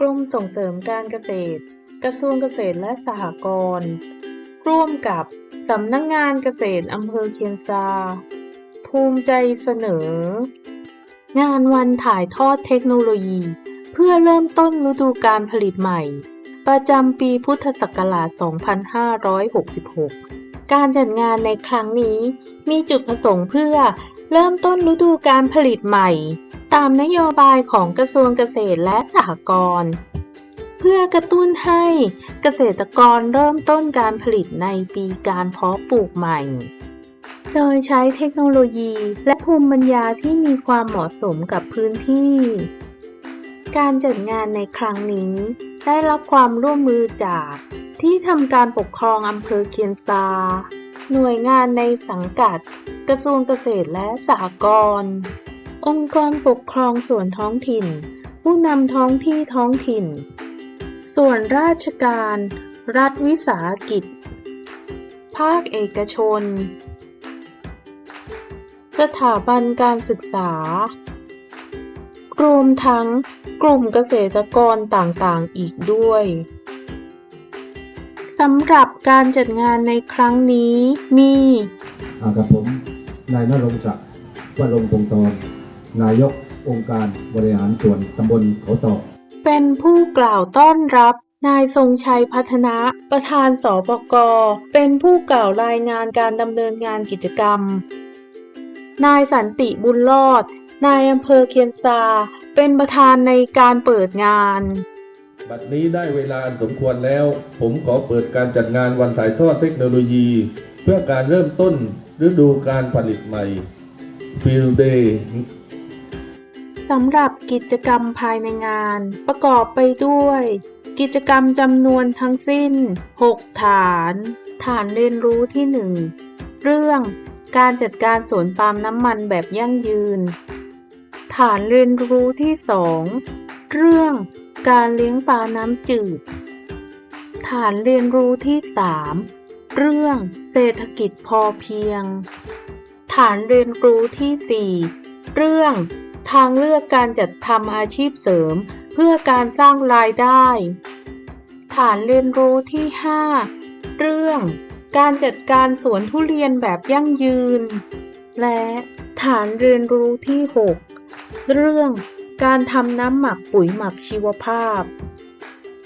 กรมส่งเสริมการเกษตร กระทรวงเกษตรและสหกรณ์ร่วมกับสำนักงงานเกษตรอำเภอเคียนซา ภูมิใจเสนอ งานวันถ่ายทอดเทคโนโลยี เพื่อเริ่มต้นฤดูการผลิตใหม่ ประจำปีพุทธศักราช 2566 การจัดงานในครั้งนี้มีจุดประสงค์เพื่อเริ่มต้นฤดูการผลิตใหม่ ตามนโยบายของกระทรวงเกษตรและสหกรณ์เพื่อกระตุ้นให้เกษตรกรเริ่มต้นการผลิตในปีการเพาะปลูกใหม่ โดยใช้เทคโนโลยีและภูมิปัญญาที่มีความเหมาะสมกับพื้นที่ การจัดงานในครั้งนี้ ได้รับความร่วมมือจากที่ทำการปกครองอำเภอเคียนซา หน่วยงานในสังกัด กระทรวงเกษตรและสหกรณ์ องค์กรปกครองส่วนท้องถิ่น ผู้นำท้องที่ท้องถิ่น ส่วนราชการ รัฐวิสาหกิจ ภาคเอกชน สถาบันการศึกษารวมทั้งกลุ่มเกษตรกรต่างๆ อีกด้วยสำหรับการจัดงานในครั้งนี้มี อ่ากับผม นายนรงศักดิ์วัลงพงศ์ทอง นายกองค์การบริหารส่วนตำบลเขาตอกเป็นผู้กล่าวต้อนรับนายทรงชัยพัฒนะ ประธานสปก เป็นผู้กล่าวรายงานการดำเนินงานกิจกรรม นายสันติบุญรอด นายอำเภอเคียนซา เป็นประธานในการเปิดงาน บัดนี้ได้เวลาอันสมควรแล้ว ผมขอเปิดการจัดงานวันถ่ายทอดเทคโนโลยี เพื่อการเริ่มต้นฤดูการผลิตใหม่ Field Day สำหรับกิจกรรมภายในงาน ประกอบไปด้วย กิจกรรมจำนวนทั้งสิ้น 6 ฐาน ฐานเรียนรู้ที่ 1 เรื่องการจัดการสวนปาล์มน้ำมันแบบยั่งยืน ฐานเรียนรู้ที่ 2 เรื่องการเลี้ยงปลาน้ำจืด ฐานเรียนรู้ที่ 3 เรื่องเศรษฐกิจพอเพียง ฐานเรียนรู้ที่ 4 เรื่อง ทางเลือกการจัดทำอาชีพเสริม เพื่อการสร้างรายได้ ฐานเรียนรู้ที่ 5 เรื่อง การจัดการสวนทุเรียนแบบยั่งยืน และฐานเรียนรู้ที่ 6 เรื่องการทำน้ำหมักปุ๋ยหมักชีวภาพ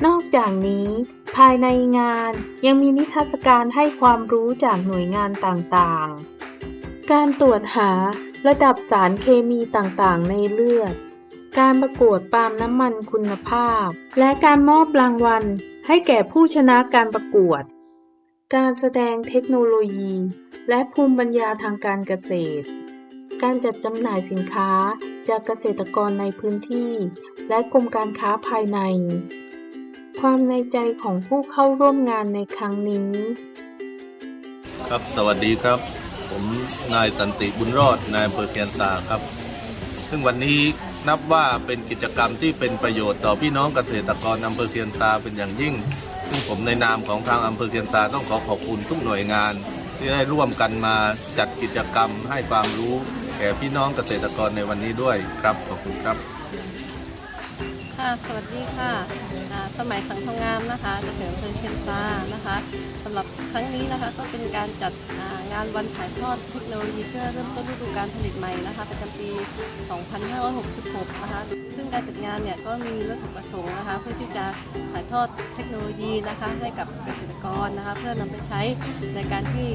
นอกจากนี้ ภายในงานยังมีนิทรรศการให้ความรู้จากหน่วยงานต่างๆ การตรวจหา ระดับสารเคมีต่างๆ ในเลือด การประกวดปาล์มน้ำมันคุณภาพ และการมอบรางวัลให้แก่ผู้ชนะการประกวด การแสดงเทคโนโลยี และภูมิปัญญาทางการเกษตร การจัดจำหน่ายสินค้าจากเกษตรกรในพื้นที่ และกรมการค้าภายใน ความในใจของผู้เข้าร่วมงานในครั้งนี้ ครับ สวัสดีครับ ผมนายสันติบุญรอดนายอำเภอเคียนซาครับ ซึ่งวันนี้นับว่าเป็นกิจกรรมที่เป็นประโยชน์ต่อพี่น้องเกษตรกรอำเภอเคียนซาเป็นอย่างยิ่ง ซึ่งผมในนามของทางอำเภอเคียนซาต้องขอขอบคุณทุกหน่วยงาน ที่ได้ร่วมกันมาจัดกิจกรรมให้ความรู้แก่พี่น้องเกษตรกรในวันนี้ด้วยครับขอบคุณครับ ค่ะ สวัสดีค่ะสมัยสังทองงามนะคะเกษตรอำเภอเชียงซานะคะสำหรับครั้งนี้นะคะก็เป็นการจัดงานวันถ่ายทอดเทคโนโลยีเพื่อเริ่มต้นฤดูการผลิตใหม่นะคะประจำปี 2566 นะคะ ซึ่งการจัดงานเนี่ยก็มีวัตถุประสงค์นะคะ เพื่อที่จะถ่ายทอดเทคโนโลยีนะคะให้กับเกษตรกรนะคะ เพื่อนำไปใช้ในการที่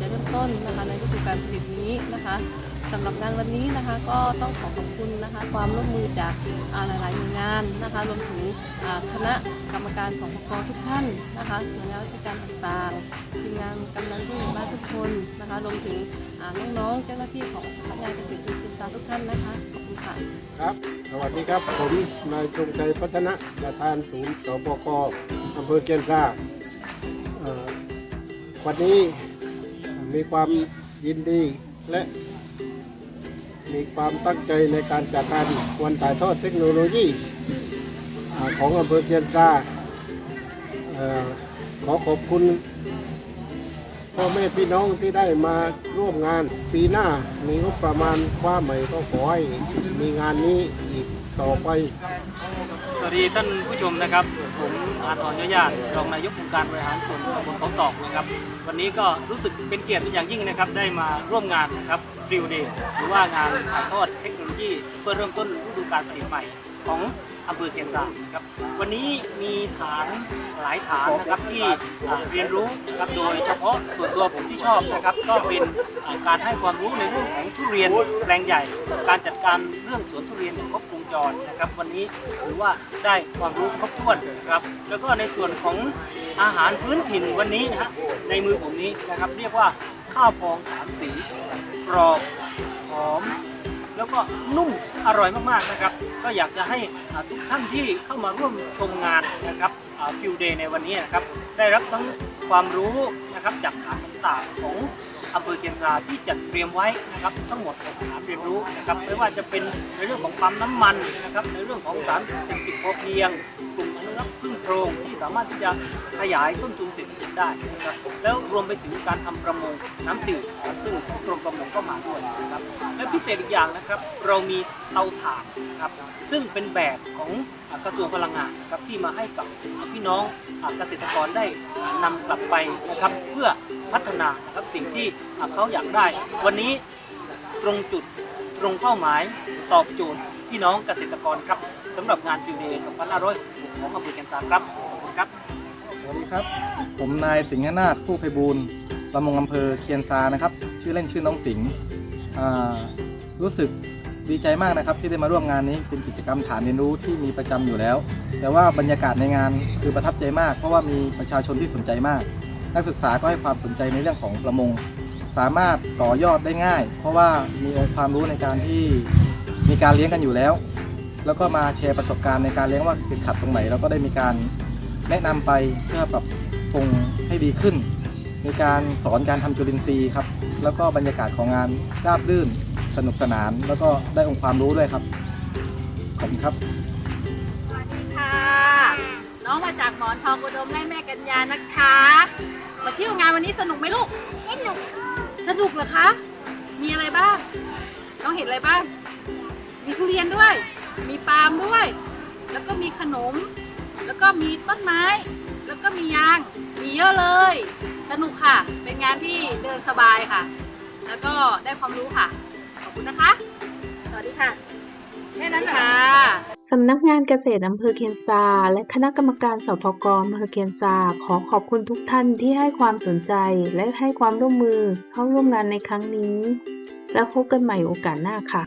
จะเริ่มต้นนะคะในฤดูการผลิตนี้นะคะ สำหรับงานวันนี้นะคะ ก็ต้องขอขอบคุณนะคะ ความร่วมมือจากอาหลายๆหน่วยงานนะคะ รวมถึงคณะกรรมการของกทุกท่านนะคะหน่วยงานราชการต่างๆทีมงานกำนันผู้ใหญ่บ้านทุกคนนะคะ รวมถึงน้องๆเจ้าหน้าที่ของสำนักงานเกษตรศึกษาทุกท่านนะคะขอบคุณค่ะครับสวัสดีครับ ผมนายจงชัยพัฒนะประธานศูนย์สบกอำเภอเกียนซาวันนี้มีความยินดีและ มีความตั้งใจในการจัดการวันถ่ายทอดเทคโนโลยีอของอำเภอเกียนซาขอขอบคุณพ่อแม่พี่น้องที่ได้มาร่วมงานปีหน้ามีงบประมาณคว้าใหม่ก็ขอให้มีงานนี้อีกต่อไป สวัสดีท่านผู้ชมนะครับ ผมอาทรยญาติรองนายกองค์การบริหารส่วนตำบลเขาตอกนะครับ วันนี้ก็รู้สึกเป็นเกียรติอย่างยิ่งนะครับ ได้มาร่วมงานนะครับ ฟิลเดย์หรือว่างานถ่ายทอดเทคโนโลยีเพื่อเริ่มต้นฤดูการผลิตใหม่ของอำเภอเกียงซานครับวันนี้มีฐานหลายฐานนะครับที่เรียนรู้นะครับโดยเฉพาะส่วนตัวผมที่ชอบนะครับ ก็เป็นการให้ความรู้ในเรื่องของทุเรียนแปลงใหญ่ การจัดการเรื่องสวนทุเรียนครบวงจรนะครับ วันนี้ถือว่าได้ความรู้ครบถ้วนนะครับ แล้วก็ในส่วนของอาหารพื้นถิ่นวันนี้นะฮะในมือผมนี้นะครับเรียกว่าข้าวพองสามสี กรอบหอม แล้วก็นุ่มอร่อยมากๆนะครับ ก็อยากจะให้ทุกท่านที่เข้ามาร่วมชมงานนะครับฟิวเดย์ในวันนี้นะครับ ได้รับทั้งความรู้นะครับจากฐานต่างๆของอำเภอเกียงซาที่จัดเตรียมไว้นะครับทั้งหมดของฐานเรียนรู้นะครับไม่ว่าจะเป็นในเรื่องของปั๊มน้ำมันนะครับในเรื่องของสารเศรษฐกิจพอเพียงกลุ รงที่สามารถที่จะขยายต้นทุนเศรษฐกิจได้นะครับแล้วรวมไปถึงการทำประมงน้ำจืดซึ่งกรมประมงก็มาด้วยนะครับและพิเศษอีกอย่างนะครับ เรามีเตาถ่านนะครับซึ่งเป็นแบบของกระทรวงพลังงานนะครับที่มาให้กับพี่น้องเกษตรกรได้นำกลับไปนะครับเพื่อพัฒนานะครับสิ่งที่เขาอยากได้ วันนี้ตรงจุดตรงเป้าหมายตอบโจทย์พี่น้องเกษตรกรครับ สำหรับงานฟิวเดย์2566ของอำเภอแก่นสารครับขอบคุณครับ สวัสดีครับ ผมนายสิงห์นาถผู้ไพบูลย์ประมงอำเภอเคียนซานะครับ ชื่อเล่นชื่อน้องสิงห์อ่ารู้สึกดีใจมากนะครับที่ได้มาร่วมงานนี้เป็นกิจกรรมฐานเรียนรู้ที่มีประจำอยู่แล้ว แต่ว่าบรรยากาศในงานคือประทับใจมาก เพราะว่ามีประชาชนที่สนใจมาก นักศึกษาก็ให้ความสนใจในเรื่องของประมง สามารถต่อยอดได้ง่าย เพราะว่ามีองค์ความรู้ในการที่มีการเลี้ยงกันอยู่แล้ว แล้วก็มาแชร์ประสบการณ์ในการเลี้ยงว่าติดขัดตรงไหนเราก็ได้มีการแนะนำไปเพื่อปรับปรุงให้ดีขึ้น มีการสอนการทำจุลินทรีย์ครับ แล้วก็บรรยากาศของงานราบรื่น สนุกสนาน แล้วก็ได้องค์ความรู้ด้วยครับ ขอบคุณครับสวัสดีค่ะ น้องมาจากหมอนทองอุดมไล่แม่กัญญานะคะ มาเที่ยวงานวันนี้สนุกไหมลูก สนุก สนุกเหรอคะ มีอะไรบ้าง น้องเห็นอะไรบ้าง มีทุเรียนด้วย มีปาล์มด้วย แล้วก็มีขนม แล้วก็มีต้นไม้ แล้วก็มียาง มีเยอะเลย สนุกค่ะ เป็นงานที่เดินสบายค่ะ แล้วก็ได้ความรู้ค่ะ ขอบคุณนะคะ สวัสดีค่ะ แค่นั้นค่ะสำนักงานเกษตรอำเภอเคียนซา และคณะกรรมการสพกอำเภอเคียนซา ขอขอบคุณทุกท่านที่ให้ความสนใจและให้ความร่วมมือเข้าร่วมงานในครั้งนี้ แล้วพบกันใหม่โอกาสหน้าค่ะ